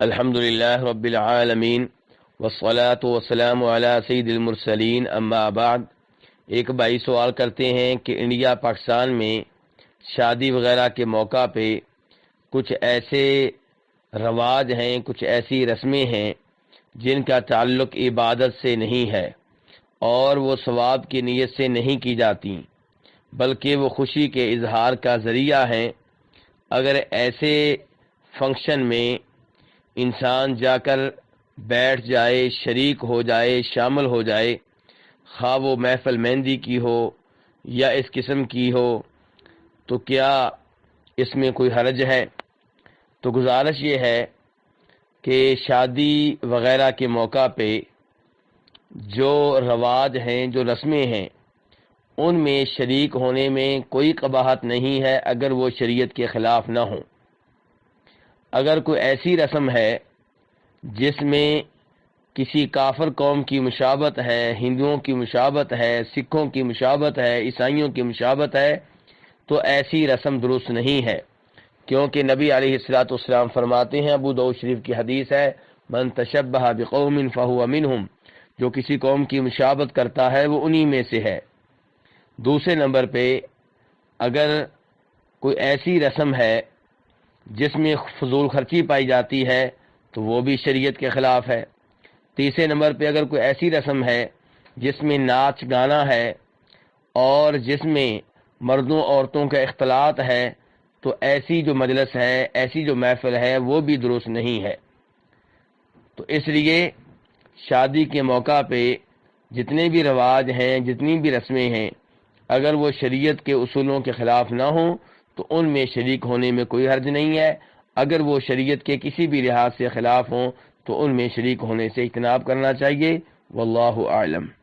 الحمد للہ رب العالمین والصلاة والسلام علی سید المرسلین اما بعد، ایک بھائی سوال کرتے ہیں کہ انڈیا پاکستان میں شادی وغیرہ کے موقع پہ کچھ ایسے رواج ہیں، کچھ ایسی رسمیں ہیں جن کا تعلق عبادت سے نہیں ہے اور وہ ثواب کی نیت سے نہیں کی جاتی، بلکہ وہ خوشی کے اظہار کا ذریعہ ہیں۔ اگر ایسے فنکشن میں انسان جا کر بیٹھ جائے، شریک ہو جائے، شامل ہو جائے خواہ وہ محفل مہندی کی ہو یا اس قسم کی ہو، تو کیا اس میں کوئی حرج ہے؟ تو گزارش یہ ہے کہ شادی وغیرہ کے موقع پہ جو رواج ہیں، جو رسمیں ہیں، ان میں شریک ہونے میں کوئی قباحت نہیں ہے اگر وہ شریعت کے خلاف نہ ہوں۔ اگر کوئی ایسی رسم ہے جس میں کسی کافر قوم کی مشابت ہے، ہندوؤں کی مشابت ہے، سکھوں کی مشابت ہے، عیسائیوں کی مشابت ہے، تو ایسی رسم درست نہیں ہے۔ کیونکہ نبی علیہ السلاۃ والسلام فرماتے ہیں، ابو دو شریف کی حدیث ہے، من تشبہ بقوم فہو منہم جو کسی قوم کی مشابت کرتا ہے، وہ انہی میں سے ہے۔ دوسرے نمبر پہ، اگر کوئی ایسی رسم ہے جس میں فضول خرچی پائی جاتی ہے، تو وہ بھی شریعت کے خلاف ہے۔ تیسرے نمبر پہ اگر کوئی ایسی رسم ہے جس میں ناچ گانا ہے اور جس میں مردوں عورتوں کا اختلاط ہے، تو ایسی جو مجلس ہے، ایسی جو محفل ہے، وہ بھی درست نہیں ہے۔ تو اس لیے شادی کے موقع پہ جتنے بھی رواج ہیں، جتنی بھی رسمیں ہیں، اگر وہ شریعت کے اصولوں کے خلاف نہ ہوں تو ان میں شریک ہونے میں کوئی حرج نہیں ہے۔ اگر وہ شریعت کے کسی بھی لحاظ سے خلاف ہوں، تو ان میں شریک ہونے سے اجتناب کرنا چاہیے۔ واللہ اعلم۔